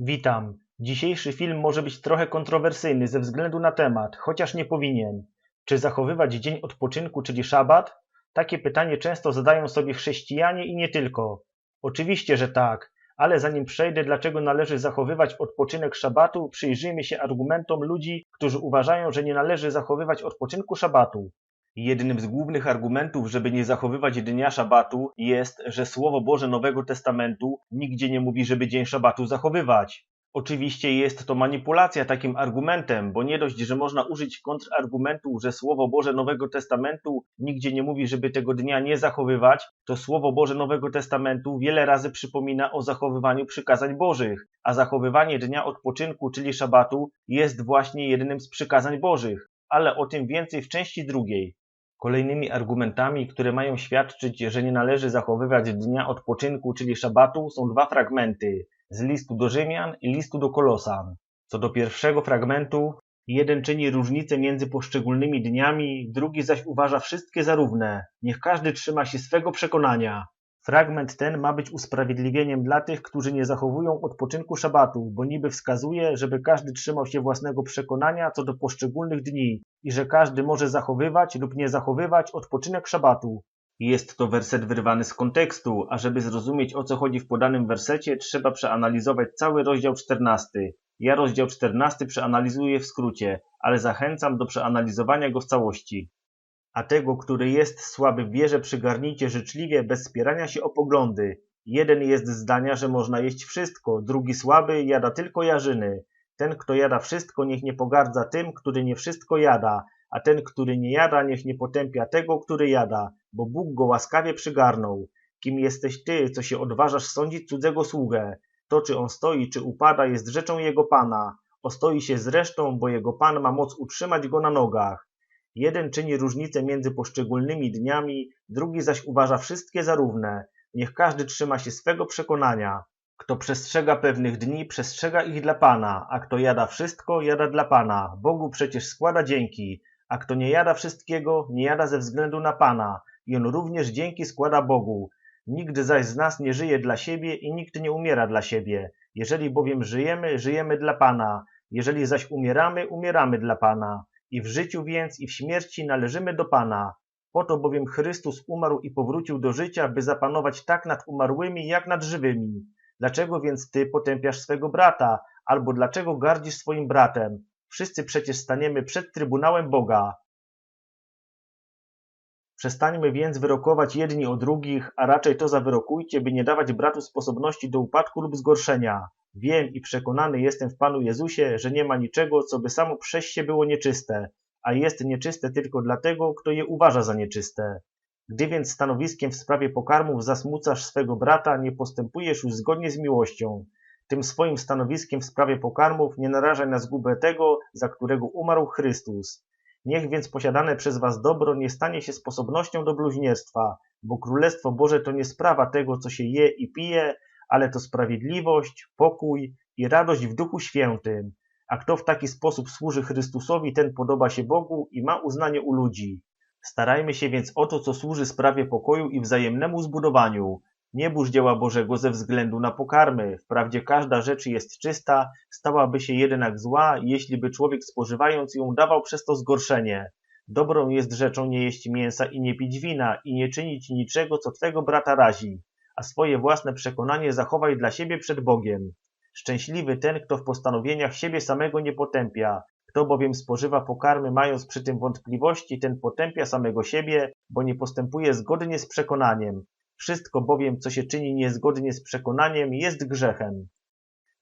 Witam. Dzisiejszy film może być trochę kontrowersyjny ze względu na temat, chociaż nie powinien. Czy zachowywać dzień odpoczynku, czyli szabat? Takie pytanie często zadają sobie chrześcijanie i nie tylko. Oczywiście, że tak, ale zanim przejdę, dlaczego należy zachowywać odpoczynek szabatu, przyjrzyjmy się argumentom ludzi, którzy uważają, że nie należy zachowywać odpoczynku szabatu. Jednym z głównych argumentów, żeby nie zachowywać dnia szabatu jest, że Słowo Boże Nowego Testamentu nigdzie nie mówi, żeby dzień szabatu zachowywać. Oczywiście jest to manipulacja takim argumentem, bo nie dość, że można użyć kontrargumentu, że Słowo Boże Nowego Testamentu nigdzie nie mówi, żeby tego dnia nie zachowywać, to Słowo Boże Nowego Testamentu wiele razy przypomina o zachowywaniu przykazań Bożych, a zachowywanie dnia odpoczynku, czyli szabatu, jest właśnie jednym z przykazań Bożych, ale o tym więcej w części drugiej. Kolejnymi argumentami, które mają świadczyć, że nie należy zachowywać dnia odpoczynku, czyli szabatu, są dwa fragmenty z listu do Rzymian i listu do Kolosan. Co do pierwszego fragmentu, jeden czyni różnicę między poszczególnymi dniami, drugi zaś uważa wszystkie za równe. Niech każdy trzyma się swego przekonania. Fragment ten ma być usprawiedliwieniem dla tych, którzy nie zachowują odpoczynku szabatu, bo niby wskazuje, żeby każdy trzymał się własnego przekonania co do poszczególnych dni i że każdy może zachowywać lub nie zachowywać odpoczynek szabatu. Jest to werset wyrwany z kontekstu, a żeby zrozumieć o co chodzi w podanym wersecie, trzeba przeanalizować cały rozdział 14. Ja rozdział 14 przeanalizuję w skrócie, ale zachęcam do przeanalizowania go w całości. A tego, który jest słaby w wierze, przygarnijcie życzliwie, bez spierania się o poglądy. Jeden jest zdania, że można jeść wszystko, drugi słaby jada tylko jarzyny. Ten, kto jada wszystko, niech nie pogardza tym, który nie wszystko jada, a ten, który nie jada, niech nie potępia tego, który jada, bo Bóg go łaskawie przygarnął. Kim jesteś ty, co się odważasz sądzić cudzego sługę? To, czy on stoi, czy upada, jest rzeczą jego pana. Ostoi się zresztą, bo jego pan ma moc utrzymać go na nogach. Jeden czyni różnicę między poszczególnymi dniami, drugi zaś uważa wszystkie za równe. Niech każdy trzyma się swego przekonania. Kto przestrzega pewnych dni, przestrzega ich dla Pana, a kto jada wszystko, jada dla Pana. Bogu przecież składa dzięki, a kto nie jada wszystkiego, nie jada ze względu na Pana i on również dzięki składa Bogu. Nikt zaś z nas nie żyje dla siebie i nikt nie umiera dla siebie. Jeżeli bowiem żyjemy, żyjemy dla Pana. Jeżeli zaś umieramy, umieramy dla Pana. I w życiu więc i w śmierci należymy do Pana. Po to bowiem Chrystus umarł i powrócił do życia, by zapanować tak nad umarłymi, jak nad żywymi. Dlaczego więc ty potępiasz swego brata? Albo dlaczego gardzisz swoim bratem? Wszyscy przecież staniemy przed Trybunałem Boga. Przestańmy więc wyrokować jedni o drugich, a raczej to zawyrokujcie, by nie dawać bratu sposobności do upadku lub zgorszenia. Wiem i przekonany jestem w Panu Jezusie, że nie ma niczego, co by samo przez się było nieczyste, a jest nieczyste tylko dlatego, kto je uważa za nieczyste. Gdy więc stanowiskiem w sprawie pokarmów zasmucasz swego brata, nie postępujesz już zgodnie z miłością. Tym swoim stanowiskiem w sprawie pokarmów nie narażaj na zgubę tego, za którego umarł Chrystus. Niech więc posiadane przez was dobro nie stanie się sposobnością do bluźnierstwa, bo Królestwo Boże to nie sprawa tego, co się je i pije, ale to sprawiedliwość, pokój i radość w Duchu Świętym. A kto w taki sposób służy Chrystusowi, ten podoba się Bogu i ma uznanie u ludzi. Starajmy się więc o to, co służy sprawie pokoju i wzajemnemu zbudowaniu. Nie burz dzieła Bożego ze względu na pokarmy. Wprawdzie każda rzecz jest czysta, stałaby się jednak zła, jeśli by człowiek spożywając ją dawał przez to zgorszenie. Dobrą jest rzeczą nie jeść mięsa i nie pić wina i nie czynić niczego, co twego brata razi, a swoje własne przekonanie zachowaj dla siebie przed Bogiem. Szczęśliwy ten, kto w postanowieniach siebie samego nie potępia. Kto bowiem spożywa pokarmy, mając przy tym wątpliwości, ten potępia samego siebie, bo nie postępuje zgodnie z przekonaniem. Wszystko bowiem, co się czyni niezgodnie z przekonaniem, jest grzechem.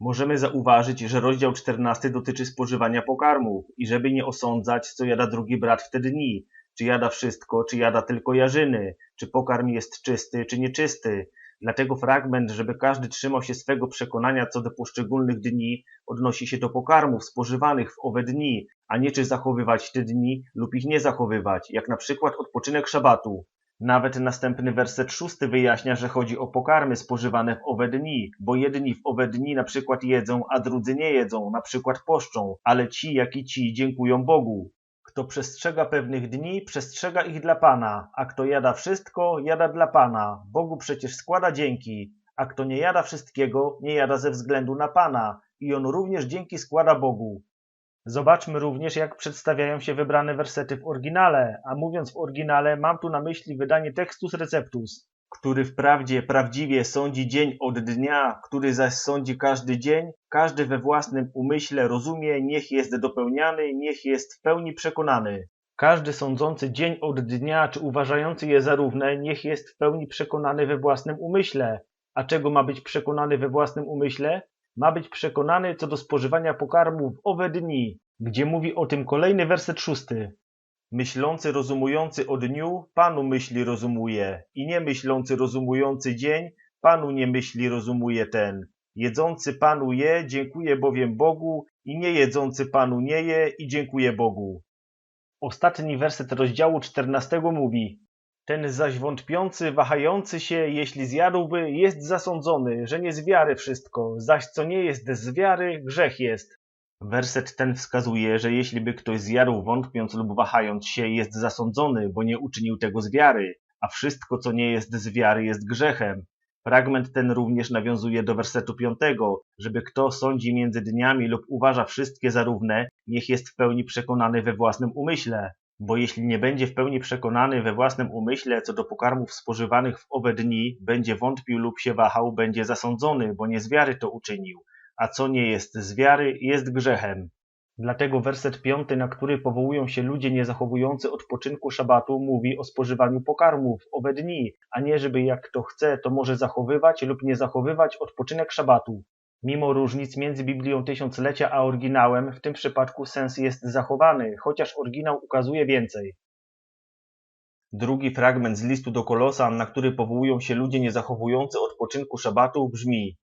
Możemy zauważyć, że rozdział 14 dotyczy spożywania pokarmów i żeby nie osądzać, co jada drugi brat w te dni, czy jada wszystko, czy jada tylko jarzyny, czy pokarm jest czysty, czy nieczysty. Dlatego fragment, żeby każdy trzymał się swego przekonania co do poszczególnych dni, odnosi się do pokarmów spożywanych w owe dni, a nie czy zachowywać te dni lub ich nie zachowywać, jak na przykład odpoczynek szabatu. Nawet następny werset szósty wyjaśnia, że chodzi o pokarmy spożywane w owe dni, bo jedni w owe dni na przykład jedzą, a drudzy nie jedzą, na przykład poszczą, ale ci, jak i ci dziękują Bogu. Kto przestrzega pewnych dni, przestrzega ich dla Pana, a kto jada wszystko, jada dla Pana. Bogu przecież składa dzięki, a kto nie jada wszystkiego, nie jada ze względu na Pana i on również dzięki składa Bogu. Zobaczmy również, jak przedstawiają się wybrane wersety w oryginale, a mówiąc w oryginale, mam tu na myśli wydanie Textus Receptus, który wprawdzie prawdziwie sądzi dzień od dnia, który zaś sądzi każdy dzień, każdy we własnym umyśle rozumie, niech jest dopełniany, niech jest w pełni przekonany. Każdy sądzący dzień od dnia, czy uważający je za równe, niech jest w pełni przekonany we własnym umyśle. A czego ma być przekonany we własnym umyśle? Ma być przekonany co do spożywania pokarmu w owe dni, gdzie mówi o tym kolejny werset szósty. Myślący rozumujący o dniu, Panu myśli rozumuje, i nie myślący rozumujący dzień, Panu nie myśli rozumuje ten. Jedzący Panu je, dziękuję bowiem Bogu, i nie jedzący Panu nie je, i dziękuję Bogu. Ostatni werset rozdziału 14 mówi Ten zaś wątpiący, wahający się, jeśli zjadłby, jest zasądzony, że nie z wiary wszystko, zaś co nie jest z wiary, grzech jest. Werset ten wskazuje, że jeśli by ktoś zjadł wątpiąc lub wahając się, jest zasądzony, bo nie uczynił tego z wiary, a wszystko, co nie jest z wiary, jest grzechem. Fragment ten również nawiązuje do wersetu piątego, żeby kto sądzi między dniami lub uważa wszystkie za równe, niech jest w pełni przekonany we własnym umyśle. Bo jeśli nie będzie w pełni przekonany we własnym umyśle co do pokarmów spożywanych w owe dni, będzie wątpił lub się wahał, będzie zasądzony, bo nie z wiary to uczynił, a co nie jest z wiary, jest grzechem. Dlatego werset piąty, na który powołują się ludzie niezachowujący odpoczynku szabatu, mówi o spożywaniu pokarmów owe dni, a nie żeby jak kto chce, to może zachowywać lub nie zachowywać odpoczynek szabatu. Mimo różnic między Biblią Tysiąclecia a oryginałem, w tym przypadku sens jest zachowany, chociaż oryginał ukazuje więcej. Drugi fragment z listu do Kolosan, na który powołują się ludzie niezachowujący odpoczynku szabatu, brzmi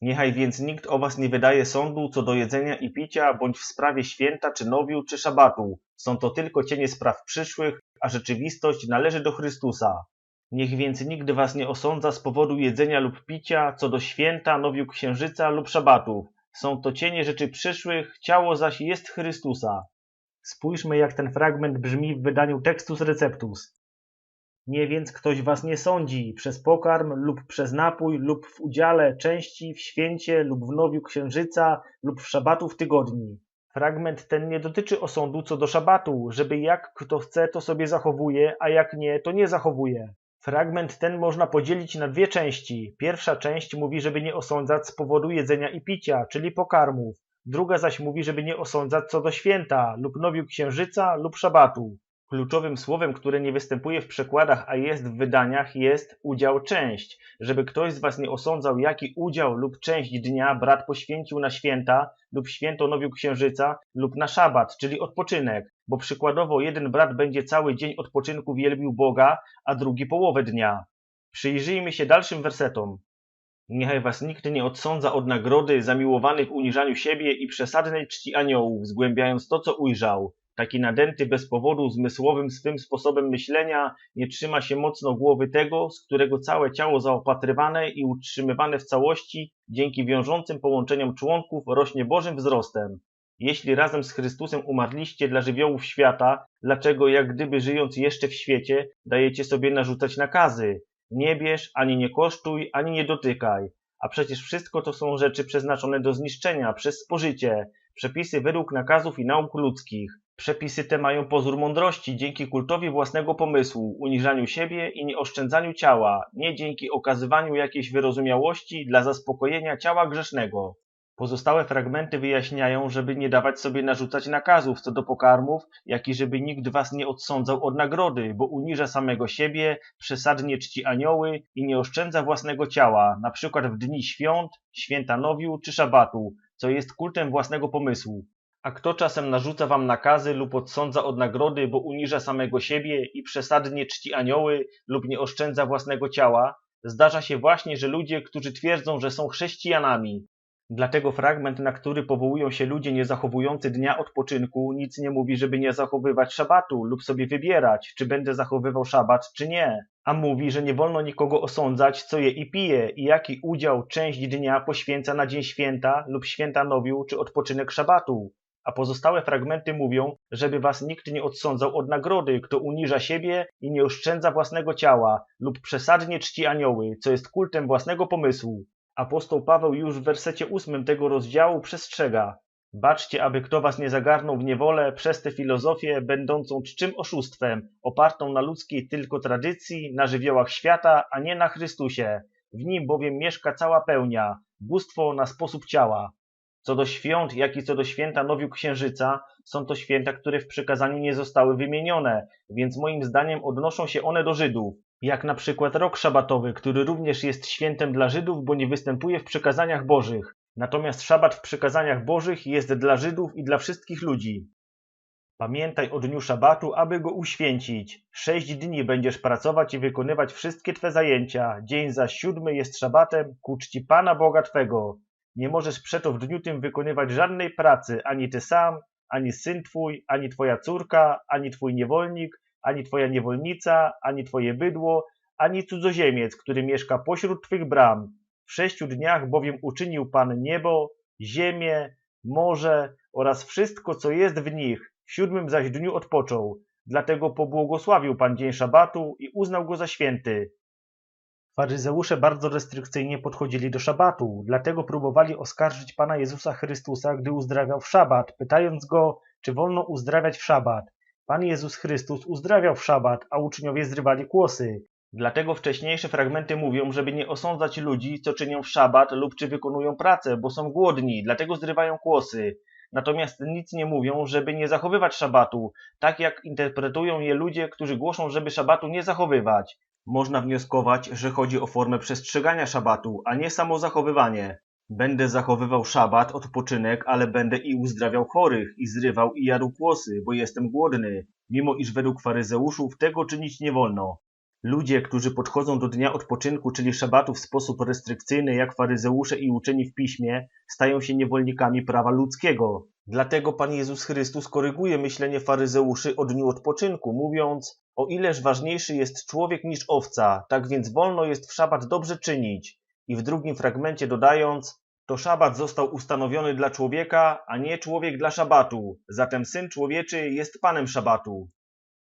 Niechaj więc nikt o was nie wydaje sądu co do jedzenia i picia, bądź w sprawie święta, czy nowiu, czy szabatu. Są to tylko cienie spraw przyszłych, a rzeczywistość należy do Chrystusa. Niech więc nikt was nie osądza z powodu jedzenia lub picia, co do święta, nowiu księżyca lub szabatów. Są to cienie rzeczy przyszłych, ciało zaś jest Chrystusa. Spójrzmy, jak ten fragment brzmi w wydaniu Textus Receptus. Nie więc ktoś was nie sądzi przez pokarm lub przez napój lub w udziale części w święcie lub w nowiu księżyca lub w szabatu w tygodni. Fragment ten nie dotyczy osądu co do szabatu, żeby jak kto chce to sobie zachowuje, a jak nie to nie zachowuje. Fragment ten można podzielić na dwie części. Pierwsza część mówi, żeby nie osądzać z powodu jedzenia i picia, czyli pokarmów. Druga zaś mówi, żeby nie osądzać co do święta lub nowiu księżyca lub szabatu. Kluczowym słowem, które nie występuje w przekładach, a jest w wydaniach, jest udział część. Żeby ktoś z Was nie osądzał, jaki udział lub część dnia brat poświęcił na święta lub święto nowiu księżyca lub na szabat, czyli odpoczynek, bo przykładowo jeden brat będzie cały dzień odpoczynku wielbił Boga, a drugi połowę dnia. Przyjrzyjmy się dalszym wersetom. Niechaj was nikt nie odsądza od nagrody zamiłowanych uniżaniu siebie i przesadnej czci aniołów, zgłębiając to, co ujrzał. Taki nadęty bez powodu zmysłowym swym sposobem myślenia nie trzyma się mocno głowy tego, z którego całe ciało zaopatrywane i utrzymywane w całości dzięki wiążącym połączeniom członków rośnie Bożym wzrostem. Jeśli razem z Chrystusem umarliście dla żywiołów świata, dlaczego jak gdyby żyjąc jeszcze w świecie, dajecie sobie narzucać nakazy? Nie bierz, ani nie kosztuj, ani nie dotykaj. A przecież wszystko to są rzeczy przeznaczone do zniszczenia przez spożycie, przepisy według nakazów i nauk ludzkich. Przepisy te mają pozór mądrości dzięki kultowi własnego pomysłu, uniżaniu siebie i nieoszczędzaniu ciała, nie dzięki okazywaniu jakiejś wyrozumiałości dla zaspokojenia ciała grzesznego. Pozostałe fragmenty wyjaśniają, żeby nie dawać sobie narzucać nakazów co do pokarmów, jak i żeby nikt was nie odsądzał od nagrody, bo uniża samego siebie, przesadnie czci anioły i nie oszczędza własnego ciała, na przykład w dni świąt, święta nowiu czy szabatu, co jest kultem własnego pomysłu. A kto czasem narzuca wam nakazy lub odsądza od nagrody, bo uniża samego siebie i przesadnie czci anioły lub nie oszczędza własnego ciała, zdarza się właśnie, że ludzie, którzy twierdzą, że są chrześcijanami, Dlatego fragment, na który powołują się ludzie nie zachowujący dnia odpoczynku, nic nie mówi, żeby nie zachowywać szabatu lub sobie wybierać, czy będę zachowywał szabat, czy nie. A mówi, że nie wolno nikogo osądzać, co je i pije i jaki udział część dnia poświęca na dzień święta lub święta nowiu, czy odpoczynek szabatu. A pozostałe fragmenty mówią, żeby was nikt nie odsądzał od nagrody, kto uniża siebie i nie oszczędza własnego ciała lub przesadnie czci anioły, co jest kultem własnego pomysłu. Apostoł Paweł już w wersecie ósmym tego rozdziału przestrzega. Baczcie, aby kto was nie zagarnął w niewolę przez tę filozofię, będącą czczym oszustwem, opartą na ludzkiej tylko tradycji, na żywiołach świata, a nie na Chrystusie. W nim bowiem mieszka cała pełnia, bóstwo na sposób ciała. Co do świąt, jak i co do święta Nowiu Księżyca, są to święta, które w przykazaniu nie zostały wymienione, więc moim zdaniem odnoszą się one do Żydów. Jak na przykład rok szabatowy, który również jest świętem dla Żydów, bo nie występuje w przykazaniach Bożych. Natomiast szabat w przykazaniach Bożych jest dla Żydów i dla wszystkich ludzi. Pamiętaj o dniu szabatu, aby go uświęcić. Sześć dni będziesz pracować i wykonywać wszystkie Twe zajęcia. Dzień zaś siódmy jest szabatem ku czci Pana Boga Twego. Nie możesz przeto w dniu tym wykonywać żadnej pracy, ani Ty sam, ani syn Twój, ani Twoja córka, ani Twój niewolnik, ani Twoja niewolnica, ani Twoje bydło, ani cudzoziemiec, który mieszka pośród Twych bram. W sześciu dniach bowiem uczynił Pan niebo, ziemię, morze oraz wszystko, co jest w nich. W siódmym zaś dniu odpoczął. Dlatego pobłogosławił Pan dzień szabatu i uznał go za święty. Faryzeusze bardzo restrykcyjnie podchodzili do szabatu, dlatego próbowali oskarżyć Pana Jezusa Chrystusa, gdy uzdrawiał w szabat, pytając go, czy wolno uzdrawiać w szabat. Pan Jezus Chrystus uzdrawiał w szabat, a uczniowie zrywali kłosy. Dlatego wcześniejsze fragmenty mówią, żeby nie osądzać ludzi, co czynią w szabat lub czy wykonują pracę, bo są głodni, dlatego zrywają kłosy. Natomiast nic nie mówią, żeby nie zachowywać szabatu, tak jak interpretują je ludzie, którzy głoszą, żeby szabatu nie zachowywać. Można wnioskować, że chodzi o formę przestrzegania szabatu, a nie samo zachowywanie. Będę zachowywał szabat, odpoczynek, ale będę i uzdrawiał chorych, i zrywał i jadł kłosy, bo jestem głodny, mimo iż według faryzeuszów tego czynić nie wolno. Ludzie, którzy podchodzą do dnia odpoczynku, czyli szabatu w sposób restrykcyjny, jak faryzeusze i uczeni w piśmie, stają się niewolnikami prawa ludzkiego. Dlatego Pan Jezus Chrystus koryguje myślenie faryzeuszy o dniu odpoczynku, mówiąc: O ileż ważniejszy jest człowiek niż owca, tak więc wolno jest w szabat dobrze czynić. I w drugim fragmencie dodając: To szabat został ustanowiony dla człowieka, a nie człowiek dla szabatu. Zatem syn człowieczy jest panem szabatu.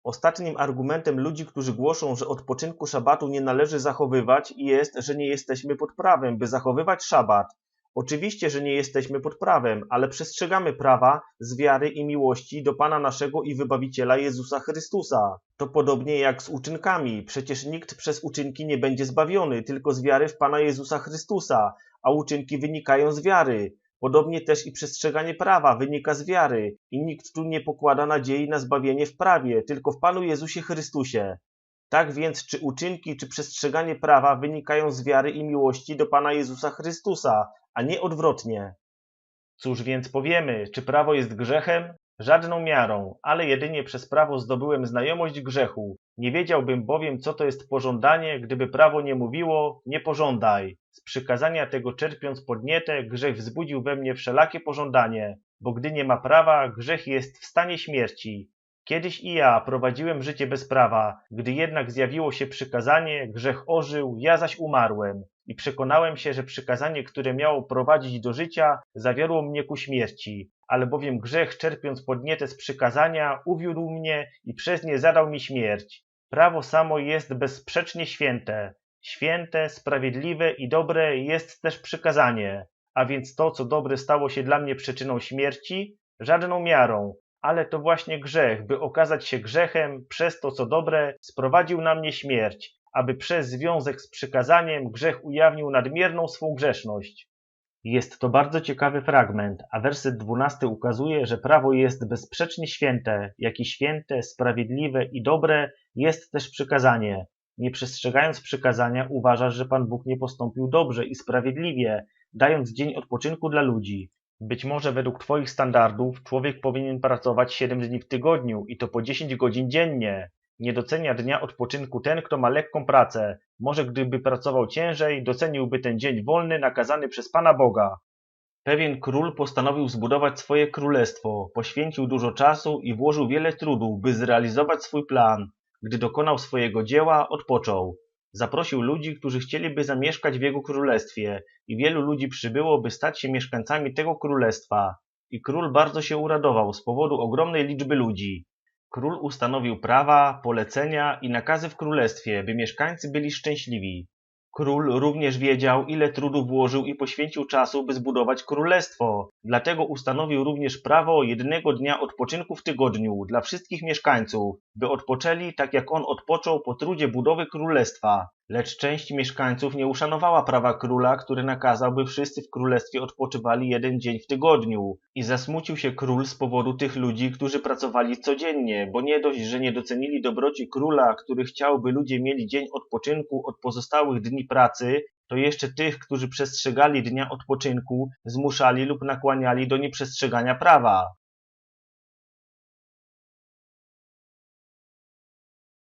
Ostatnim argumentem ludzi, którzy głoszą, że odpoczynku szabatu nie należy zachowywać, jest, że nie jesteśmy pod prawem, by zachowywać szabat. Oczywiście, że nie jesteśmy pod prawem, ale przestrzegamy prawa z wiary i miłości do Pana naszego i Wybawiciela Jezusa Chrystusa. To podobnie jak z uczynkami. Przecież nikt przez uczynki nie będzie zbawiony, tylko z wiary w Pana Jezusa Chrystusa, a uczynki wynikają z wiary. Podobnie też i przestrzeganie prawa wynika z wiary i nikt tu nie pokłada nadziei na zbawienie w prawie, tylko w Panu Jezusie Chrystusie. Tak więc czy uczynki, czy przestrzeganie prawa wynikają z wiary i miłości do Pana Jezusa Chrystusa, a nie odwrotnie. Cóż więc powiemy, czy prawo jest grzechem? Żadną miarą, ale jedynie przez prawo zdobyłem znajomość grzechu. Nie wiedziałbym bowiem, co to jest pożądanie, gdyby prawo nie mówiło, nie pożądaj. Z przykazania tego czerpiąc podnietę, grzech wzbudził we mnie wszelakie pożądanie, bo gdy nie ma prawa, grzech jest w stanie śmierci. Kiedyś i ja prowadziłem życie bez prawa, gdy jednak zjawiło się przykazanie, grzech ożył, ja zaś umarłem. I przekonałem się, że przykazanie, które miało prowadzić do życia, zawiodło mnie ku śmierci. Albowiem grzech, czerpiąc podnietę z przykazania, uwiódł mnie i przez nie zadał mi śmierć. Prawo samo jest bezsprzecznie święte. Święte, sprawiedliwe i dobre jest też przykazanie. A więc to, co dobre stało się dla mnie przyczyną śmierci, żadną miarą, ale to właśnie grzech, by okazać się grzechem, przez to co dobre, sprowadził na mnie śmierć, aby przez związek z przykazaniem grzech ujawnił nadmierną swą grzeszność. Jest to bardzo ciekawy fragment, a werset dwunasty ukazuje, że prawo jest bezsprzecznie święte, jak i święte, sprawiedliwe i dobre jest też przykazanie. Nie przestrzegając przykazania, uważasz, że Pan Bóg nie postąpił dobrze i sprawiedliwie, dając dzień odpoczynku dla ludzi. Być może według Twoich standardów człowiek powinien pracować 7 dni w tygodniu i to po 10 godzin dziennie. Nie docenia dnia odpoczynku ten, kto ma lekką pracę. Może gdyby pracował ciężej, doceniłby ten dzień wolny nakazany przez Pana Boga. Pewien król postanowił zbudować swoje królestwo, poświęcił dużo czasu i włożył wiele trudu, by zrealizować swój plan. Gdy dokonał swojego dzieła, odpoczął. Zaprosił ludzi, którzy chcieliby zamieszkać w jego królestwie i wielu ludzi przybyło, by stać się mieszkańcami tego królestwa. I król bardzo się uradował z powodu ogromnej liczby ludzi. Król ustanowił prawa, polecenia i nakazy w królestwie, by mieszkańcy byli szczęśliwi. Król również wiedział, ile trudu włożył i poświęcił czasu, by zbudować królestwo. Dlatego ustanowił również prawo jednego dnia odpoczynku w tygodniu dla wszystkich mieszkańców, by odpoczęli tak jak on odpoczął po trudzie budowy królestwa. Lecz część mieszkańców nie uszanowała prawa króla, który nakazał, by wszyscy w królestwie odpoczywali jeden dzień w tygodniu. I zasmucił się król z powodu tych ludzi, którzy pracowali codziennie, bo nie dość, że nie docenili dobroci króla, który chciał, by ludzie mieli dzień odpoczynku od pozostałych dni pracy, to jeszcze tych, którzy przestrzegali dnia odpoczynku, zmuszali lub nakłaniali do nieprzestrzegania prawa.